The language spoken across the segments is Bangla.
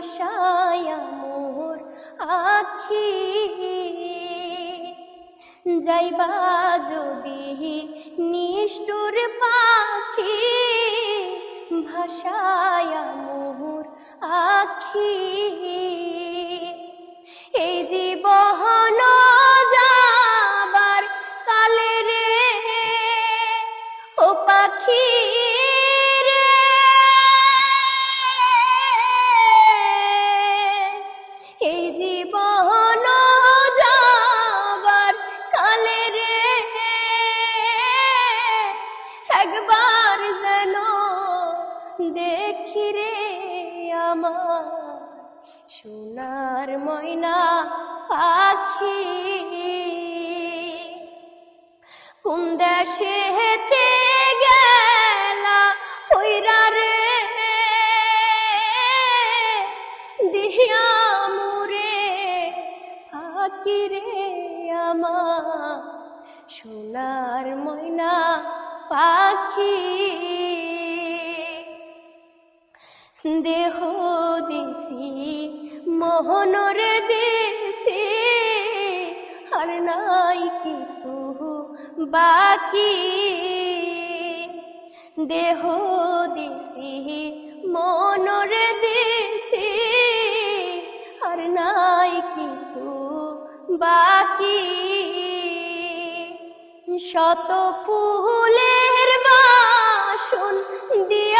ভাষায় মোর আখি। যাইবা যদি নিষ্ঠুর পাখি, ভাষায় মোর আখি। এই জীবন যাবার কালে রে, ও পাখি দেখি রে আমার সোনার ময়না পাখি। কোন দেশে হেতে গেলা হইরা রে? দিহিয়া মুরে ফাঁকি রে আমার সোনার ময়না পাখি। দেহ দিছি মোহনরে দিছি। আর নাই কিছু বাকি। দেহ দিছি মনরে দিছি। আর নাই কিছু বাকি। শত ফুলের বাসন দিয়া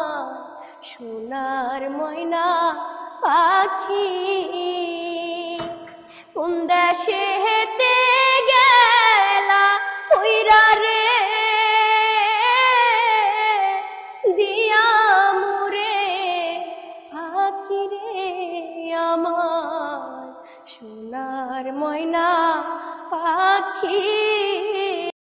সোনার ময়না পাখি কোন দেশে হেতে গেলা হইরা রে? দিয়া মুরে পাখি রে আমার সোনার ময়না পাখি।